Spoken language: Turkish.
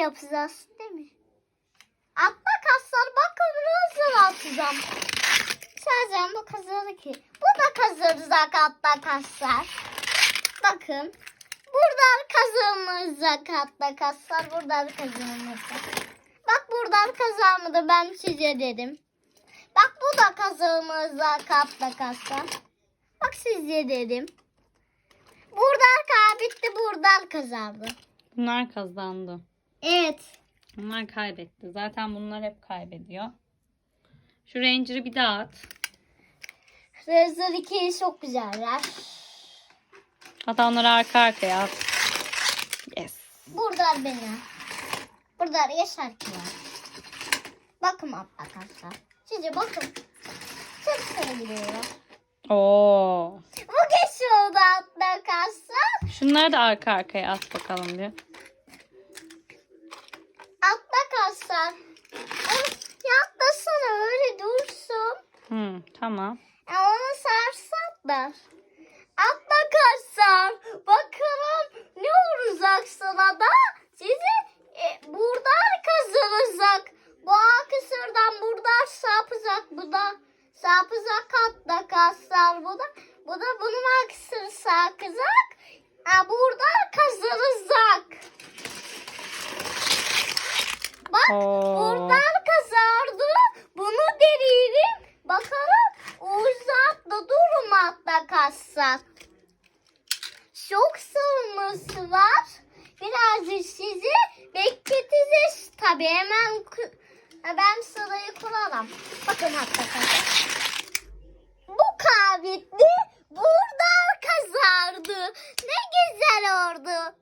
yapacağız değil mi? Atla kaslar bakın nasıl atacağım. Sadece bu kazanır ki. Bu da kazanacak atla kaslar. Bakın. Buradan kazanılacak atla kaslar. Buradan kazanılacak. Bak buradan kazanmadı ben size dedim. Bak bu da kazanılacak atla kaslar. Bak size dedim. Buradan kaybetti buradan kazandı. Bunlar kazandı. Evet. Bunlar kaybetti. Zaten bunlar hep kaybediyor. Şu Ranger'ı bir daha at. Razer 2 çok güzeller. Hatta onları arka arkaya at. Yes. Buradan beni. Buradan yaşar ki var. Bakın arkadaşlar. Sizce bakın. Çok sıra gidiyor. Oo. Bu geçiyordu arkadaşlar. Şunları da arka arkaya at bakalım Arkadaşlar. Yaklasana öyle dursun. Hmm, tamam. E onu sarsaklar. Arkadaşlar bakalım ne olacak sana da sizi e, buradan kazanacak. Bu akısırdan buradan sapacak. Bu da sapacak atla kaslar bu da. Bu da bunun akısını sarkacak. Ha, buradan kazanacak. Bak buradan kazardı. Bunu deneyelim. Bakalım uzakta durmakta kassak. Çok sığması var. Birazcık sizi bekleteceğiz. Tabii hemen ben sırayı kurarım. Bakın arkadaşlar. Bu kaybetti. Buradan kazardı. Ne güzel oldu.